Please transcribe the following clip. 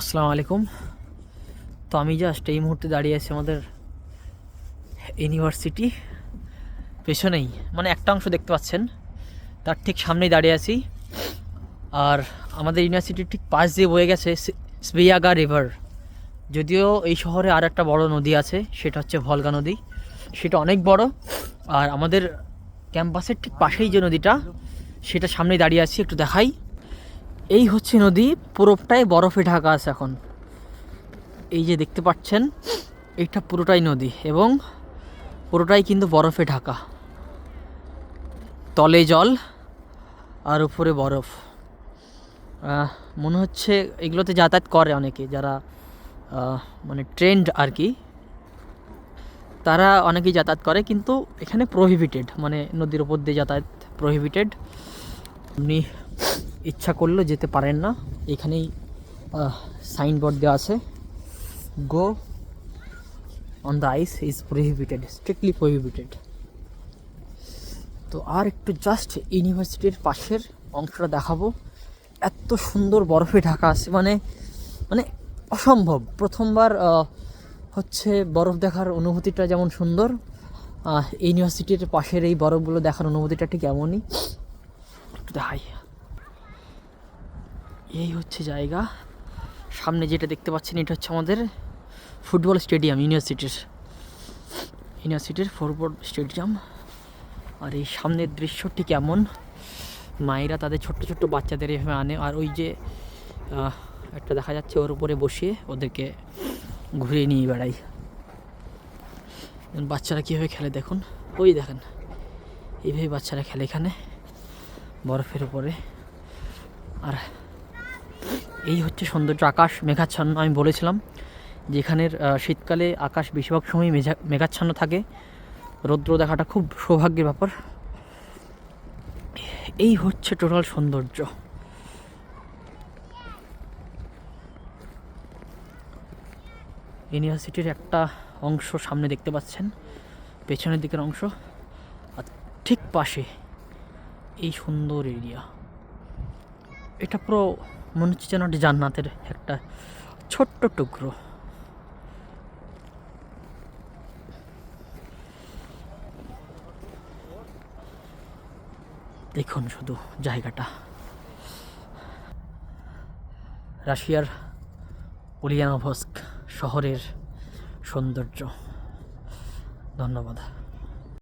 আসসালামু আলাইকুম। তো আমি জাস্ট এই মুহূর্তে দাঁড়িয়ে আছি আমাদের ইউনিভার্সিটি পেছনেই মানে একটা অংশ দেখতে পাচ্ছেন, তার ঠিক সামনেই দাঁড়িয়ে আছি। আর আমাদের ইউনিভার্সিটির ঠিক পাশ দিয়ে বয়ে গেছে স্পিয়াগা রিভার যদিও এই শহরে আর একটা বড় নদী আছে, সেটা হচ্ছে ভলগা নদী। সেটা অনেক বড়। আর আমাদের ক্যাম্পাসের ঠিক পাশেই যে নদীটা, সেটা সামনেই দাঁড়িয়ে আছি, একটু দেখাই। এই হচ্ছে নদী, পুরোটাই বরফে ঢাকা আছে এখন। এই যে দেখতে পাচ্ছেন, এটা পুরোটাই নদী এবং পুরোটাই কিন্তু বরফে ঢাকা। তলে জল আর উপরে বরফ। মনে হচ্ছে এগুলোতে যাতায়াত করে অনেকে যারা মানে ট্রেন্ড আর কি। তারা অনেকেই যাতায়াত করে কিন্তু এখানে প্রহিবিটেড মানে নদীর ওপর দিয়ে যাতায়াত প্রহিবিটেড আপনি ইচ্ছা করলেও যেতে পারেন না। এখানেই সাইনবোর্ড দেওয়া আছে। Go on the ice is prohibited strictly prohibited তো আর একটু জাস্ট ইউনিভার্সিটির পাশের অংশটা দেখাবো। এত সুন্দর বরফে ঢাকা আছে মানে মানে অসম্ভব। প্রথমবার হচ্ছে বরফ দেখার অনুভূতিটা যেমন সুন্দর ইউনিভার্সিটির পাশের এই বরফগুলো দেখার অনুভূতিটা ঠিক এমনই। দেখাই এই হচ্ছে জায়গা। সামনে যেটা দেখতে পাচ্ছেন, এটা হচ্ছে আমাদের ফুটবল স্টেডিয়াম ইউনিভার্সিটির ইউনিভার্সিটির ফুটবল স্টেডিয়াম। আর এই সামনের দৃশ্যটি কেমন? মায়েরা তাদের ছোট্ট ছোট্ট বাচ্চাদের এভাবে আনে। আর ওই যে একটা দেখা যাচ্ছে ওর উপরে বসিয়ে ওদেরকে ঘুরিয়ে নিয়ে বেড়াই বাচ্চারা কীভাবে খেলে দেখুন। ওই দেখেন এইভাবে বাচ্চারা খেলে এখানে, বরফের উপরে। আর এই হচ্ছে সৌন্দর্য আকাশ মেঘাচ্ছন্ন আমি বলেছিলাম। যে এখানের আহ, শীতকালে আকাশ বেশিরভাগ সময় মেঘা মেঘাচ্ছন্ন থাকে। রৌদ্র দেখাটা খুব সৌভাগ্যের ব্যাপার। এই হচ্ছে টোটাল সৌন্দর্য। ইউনিভার্সিটির একটা অংশ সামনে দেখতে পাচ্ছেন পেছনের দিকের অংশ। আর ঠিক পাশে এই সুন্দর এরিয়া। এটা পুরো মনে হচ্ছে যেন জান্নাতের একটা ছোট্ট টুকরো। দেখুন শুধু জায়গাটা। রাশিয়ার উলিয়ানোভস্ক শহরের সৌন্দর্য। ধন্যবাদ।